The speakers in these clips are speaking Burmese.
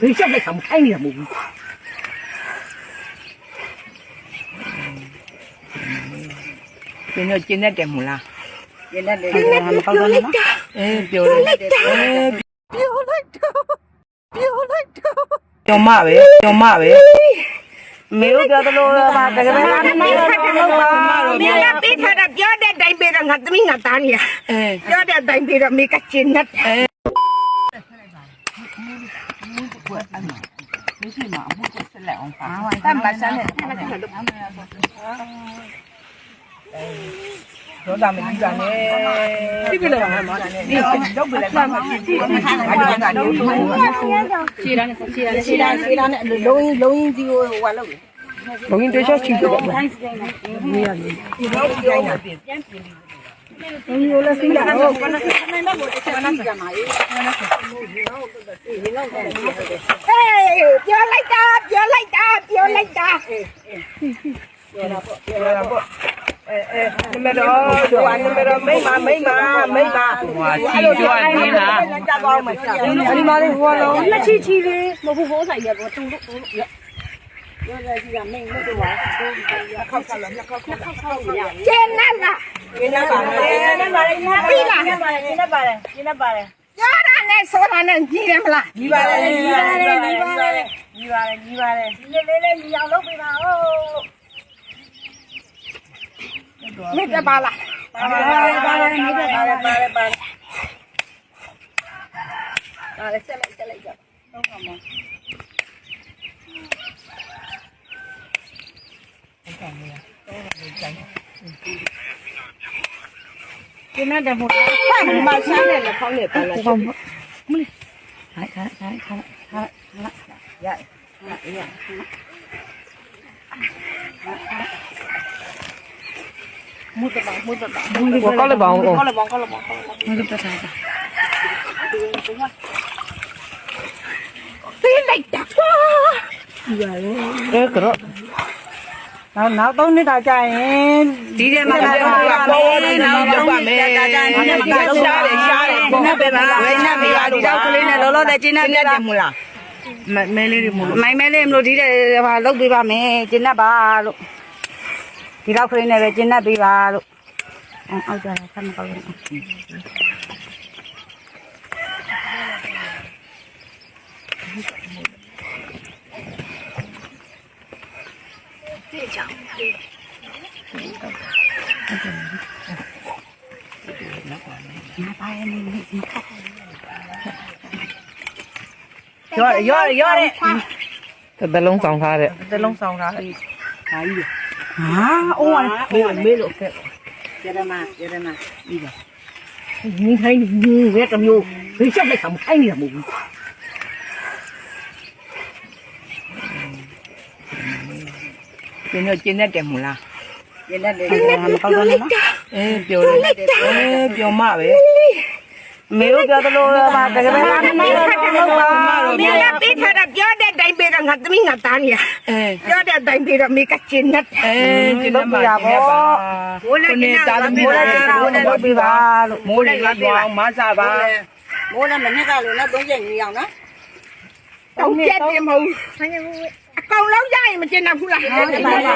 ဘေးချက်လိုက်ဆောင်ခိုင်းနေတာမဟုတ်ဘူးကျင်းတော့ကျင်းတတ်တယ်မို့လားကျင်းတဲ့လေဟာမကောက်တော့နော်အေးပြောလိုက်အေးပြောလိုက်တော့ပြောလိုက်တော့ကျော်မပဲကျော်မပဲမေတို့ပြောသလိုပါတကယ်ပဲလားမင်းတို့တော့ပါမင်းလည်းပြီးခါတော့ပြောတဲ့တိုင်ပေးတော့ငါသမီးငါသားနေရအေးပြောတဲ့တိုင်ပေးတော့မိကကျင်းတတ် အေးမရှိမှာအမှုကိုဆက်လက်အောင်ပါတမ်းပါစမ်းနဲ့တော့တာမကြီးပါနဲ့ဒီကလေးကမှမနဲ့ဒီတော့ပြလိုက်မှဖြစ်ဖြစ်အဲ့ဒါကတော့ရှင်းတာနဲ့ရှင်းတာနဲ့ရှင်းတာခြေတာခြေတာနဲ့လုံးရင်လုံးရင်ဒီဟိုဟိုလောက်ဘုံရင်တွေ့ချက်ချီတော့ပါဒီတော့ပြောင်းပြန်ပြန်ပြင်ဒီလိုလဲစီးလာတော့ကန ကနမကိုတစ်ချက်နားကြမှာရေးဟေးပြောလိုက်တာပြောလိုက်တာပြောလိုက်တာပြောတာပေါ့ပြောတာပေါ့အဲအဲနမတော်ဟိုနမတော်မိမမိမမိမဟွာချီကြွနေလားကြပါအောင်မချဒီမှာလေးဟိုလုံးလက်ချီချီလေးမဟုတ်ဘူးဟိုးဆိုင်ရပေါ့တူလို့ပြောတယ်ကြီးကမင်းမတို့ပါခောက်ဆက်လာခောက်ခောက်ခောက်ခောက်ရကျင်းနတ်လား ကျင်းနေပါလေကျင်းနေပါလေကျင်းနေပါလေကျင်းနေပါလေကျင်းနေပါလေကျင်းနေပါလေပြောတာနဲ့ဆိုတာနဲ့ကြီးတယ်မလားညီပါလေညီပါလေညီပါလေညီပါလေညီပါလေဒီလေးလေးလေးညီအောင်လုပ်ပေးပါဦးမြစ်တပါလားပါပါပါပါညီပါပါပါပါပါပါလေဆက်လိုက်ဆက်လိုက်ကြတော့ပါမကျင်းတဲ့မို့ဟာမဆန်းနဲ့လ cái nó đẹp một khoảng sáng này là không để phải là không không đấy đấy đấy không đấy đấy vậy vậy mua tờ bóng mua tờ bóng mua có lấy bóng có lấy bóng có lấy bóng mua tờ thái ra cái này chặt quá cái cửa nào nào tôi đi. đào chạy tí đi. mà đào chạy ဒီထဲမှာတော့ပေါ်နေတော့တော့ပါမယ်ရှားတယ်ရှားတယ်ပေါ့နတ်ပဲပါဝိနတ်မရဒီတော့ကလေးနဲ့လောလောတဲ့ကျင်းနေပြတာမလားမမဲလေးတွေမလို့မိုင်မဲလေးမလို့ဒီတဲ့ဟာလုတ်ပေးပါမယ်ကျင်းနေပါလို့ဒီတော့ကလေးနဲ့ပဲကျင်းနေပေးပါလို့အောက်ကြတာဆက်မကောက်ဘူး ရောရောရောတဲ့တလုံးဆောင်ထားတဲ့တလုံးဆောင်ထားတယ်ဟာကြီးဟာအိုးဝါမေးမေးလို့ခဲ့ကျရမကျရမညီခိုင်းညီရဲတမျိုးဘေးချက်လိုက်ဆောင်ခိုင်းနေတာမဟုတ်ဘူးကျင်းတော့ကျင်းတတ်တယ်မို့လားကျင်းတဲ့လေဟာမကောက်တော့နော် အေးပြောလိုက်အေးပြောမပဲမေတို့ပြောသလိုပါတကယ်ပဲလားမင်းတို့တော့ပါမင်းလည်းပြီးခါတော့ပြောတဲ့တိုင်ပေးတော့ငါသမီးငါသားနေရအေးပြောတဲ့တိုင်ပေးတော့မိကကျင်းတတ်အေးကျင်းတတ်ပါဘိုးလည်းကျင်းတာလည်းမိုးလည်းကျင်းမိုးလည်းလုပ်ပေးပါလို့မိုးလည်းရွာအောင်မဆပါမိုးလည်းမနှစ်ကလို့နော်သုံးချက်ညီအောင်နော်တောင်းပြတ်တယ်မဟုတ် အကောင်လုံးရရင်မကျင်းတတ်ဘူးလားဟုတ်တယ်ပါပါ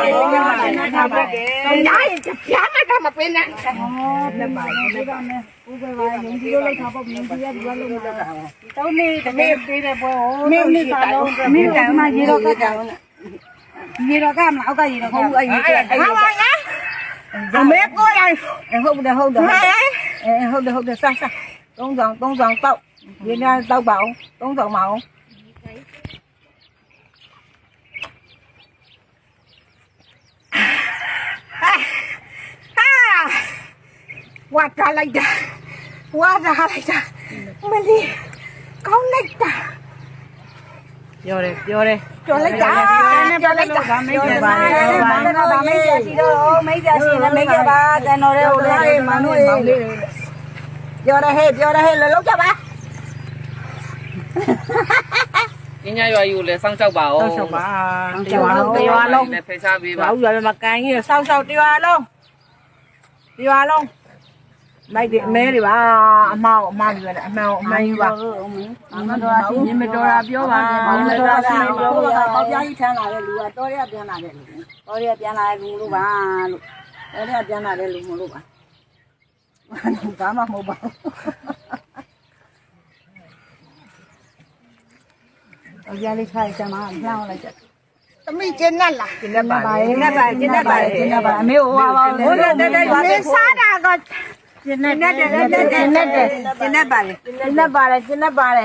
ထားပါကဲရရင်ပြားမှတော့မပေးနဲ့လက်ပါလက်ပါမယ်ဦးပဲပါရင်ဒီလိုလိုက်ထားပေါ့မြင်ပြရဒီလိုလုပ်တာတောင်းနေတကယ်ပေးတဲ့ပွဲဟိုမင်းနှစ်စာလုံးမင်းကမှရေတော့ကကြောင်ရေတော့ကမအောက်ကရေတော့ဟုတ်အဲ့ဒီအဲ့ဟာပါလားအမေကိုရဟုတ်တယ်ဟုတ်တယ်အဲဟုတ်တယ်ဟုတ်တယ်စားစားသုံးဆောင်သုံးဆောင်တောက်ရေများတောက်ပါအောင်သုံးဆောင်ပါအောင် ဝါတာလိုက်တာဝါတာလိုက်တာမလီကောင်းလိုက်တာပြောတယ်ပြောတယ်ကျော်လိုက်တာကျော်လိုက်တာပြောတယ်ပါဘာလဲတော့မိတ်ဆက်စီတော့မိတ်ဆက်စီနဲ့မိတ်ကြပါတန်တော်ရဲ့ဟိုလေးမနုလေးပြောရဟဲ့ပြောရဟဲ့လောလောက်ကြပါညညရွာယူလဲစောင်းချောက်ပါဦးဆောက်ပါတရားလုံးတရားလုံးလည်းဖိတ်စားပေးပါဘာလို့ရမကန်ကြီးဆောက်ဆောက်တရားလုံးတရားလုံး လိုက်တယ်အမဲတွေပါအမောက်အမတွေပဲအမောက်အမယူပါမတော်တာညင်မတော်တာပြောပါမတော်တာပြောပါပေါပြားကြီးထမ်းလာတဲ့လူကတော်ရပြန်လာတဲ့လူတော်ရပြန်လာတဲ့လူလို့ပါလို့တော်ရပြန်လာတဲ့လူမလို့ပါဘာမှမဟုတ်ပါဘူးတော်ရလေးခိုင်ချမ်းမှာလှောင်းလိုက်ကြသမီးကျင်းနဲ့လားကျင်းနေပါကျင်းနေပါကျင်းနေပါကျင်းနေပါအမေဟိုပါဘိုးလည်းတက်တက်ရွာမေတဲ့စားတာက ကျင်းနေတယ်ကျင်းနေတယ်ကျင်းနေတယ်ကျင်းနေပါလေကျင်းနေပါလေကျင်းနေပါလေ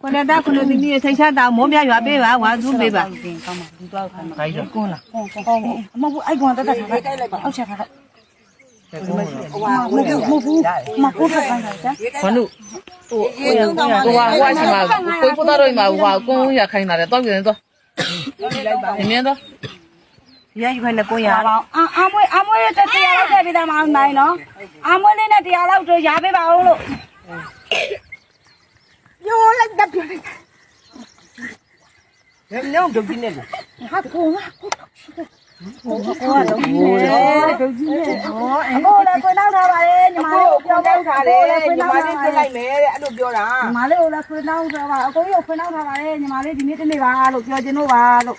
ကိုလည်းတာကိုလည်းဒီနေ့ထိတ်ချတာမိုးပြရွာပေးပါဝါစုပေးပါကောင်းပါဒီတော့ခိုင်းပါခိုင်းတော့ကွန်းလားကွန်းကွန်းမဟုတ်ဘူးအဲ့ကွန်းတက်တက်ခိုင်းလိုက်ပါအောက်ချက်ခိုင်းဟိုမဟုတ်ဘူးမဟုတ်ဘူးမဟုတ်ဘူးခိုင်းတာကျခွန်းတို့ဟိုဟိုဟိုဟိုဟိုချင်မှာကိုကိုသားတို့မှာဟိုကွန်းရခိုင်းတာလေတော့ပြန်တော့မြင်မြင်တော့ ရယူခိုင်းတဲ့ကိုရအောင်အာအမွေးအမွေးတဲ့တရားလောက်ထည့်ပေးတာမအောင်နိုင်နော်အမွေးလေးနဲ့တရားလောက်တော့ရပေးပါအောင်လို့ပြောလိုက်တာပြောလိုက်ဟာကိုကဒုက္ခနဲ့ဒုက္ခနဲ့ဟောအမိုးလည်းခွေနောက်ထားပါလေညီမကိုလေးကိုပြောထားတယ်ညီမလေးပြလိုက်မယ်တဲ့အဲ့လိုပြောတာညီမလေးကိုလည်းခွေနောက်ထားပါအကိုကြီးကိုခွေနောက်ထားပါလေညီမလေးဒီနေ့တနေ့ပါလို့ပြောချင်လို့ပါလို့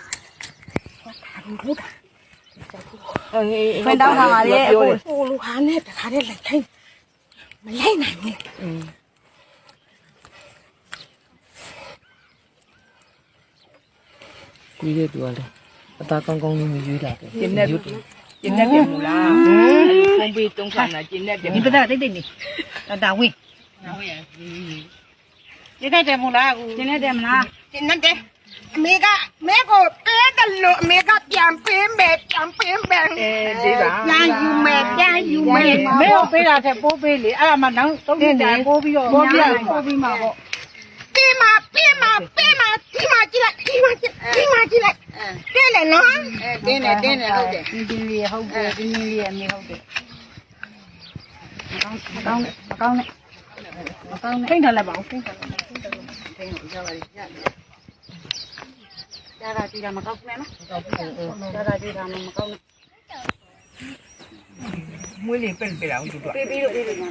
ခွေနောက်ထားပါလေအကိုဟိုလူဟာနဲ့တခါတည်းလိုက်ခိုင်းမလိုက်နိုင်ဘူးကြီးတဲ့သူကလေအသားကောင်းကောင်းလေးရွေးလာတယ်ကျင်းနဲ့ကျင်းနဲ့တယ်မလားဖုန်းပေးတုံးခါနာကျင်းနဲ့တယ်ဒီပဒတိတ်တိတ်နေတာဝင်းဒီတဲ့တယ်မလားကူဒီနဲ့တယ်မလားကျင်းနဲ့တယ်အမေကမဲကိုပေးတယ် လို့အမေကပြန်ပေးမယ်ပြန်ပေးမယ်အဲဒီပါပြန်ယူမယ်ပြန်ယူမယ်မေကိုပေးတာတဲ့ပိုးပေးလေအဲ့ဒါမှနောက်သုံးနှစ်တိုင်ပိုးပြီးတော့ပိုးပြပိုးပြီးမှာပေါ့ပေးမပေးမပေးမဒီမှာကြည့်လိုက်ဒီမှာကြည့်ဒီမှာကြည့်လိုက်တဲ့လေနော်တင်းတယ်တင်းတယ်ဟုတ်တယ်တင်းတင်းလေးဟုတ်တယ်တင်းတင်းလေးအမေဟုတ်တယ်မကောင်းမကောင်းနဲ့မကောင်းနဲ့ထိတ်ထားလိုက်ပါဦးထိတ်ထားလိုက်ထိတ်ထားလိုက်ထိတ်ထားလိုက်ရ တာကြည့်တာမကောင်းနဲ့နော်ရတာကြည့်တာမကောင်းနဲ့မွေးလေးပင့်ပြအောင်သူတို့ပေးပြီးတော့ပေးပြီးမှ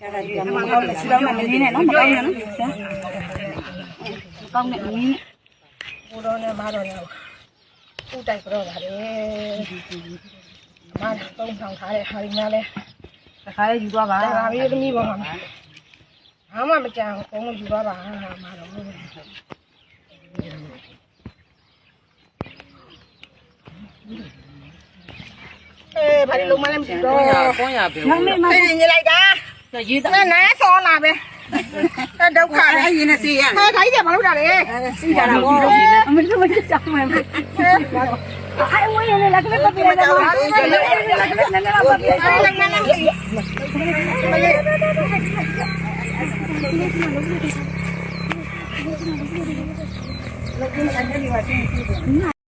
ရတာကြည့်တာမကောင်းနဲ့စီတော့မနေနဲ့နော်မကောင်းနဲ့နော်မကောင်းနဲ့မင်းနဲ့ဘိုးတော်နဲ့မတော်နဲ့ဥတိုက်ကြောပါလေမတုံးဆောင်ထားတဲ့ဟာဒီများလဲတခါလေးယူသွားပါဒါပါပြီသမီးပေါ်မှာ ဘာမှမကြံဘူးဘုံယူပါပါဟာမတော်အေးဘာလို့လုံးမလဲမသိတော့ကွန်းရကွန်းရပြီမမေမသိနေလိုက်တာရေးတာနဲ့နဲဆောလာပဲအဲဒုက္ခလေအဲ့ရင်နဲ့စီရဟဲ့ခိုင်းတယ်ဘာလို့တာလဲစီကြတာပေါ့အမေတို့မကြောက်မှန်းအဲ့ဝင်းရင်လည်းကလေးပပီလည်းတော့လည်းကလေးလည်းပပီအဲ့လည်းမနဲ့မလေးမ လေး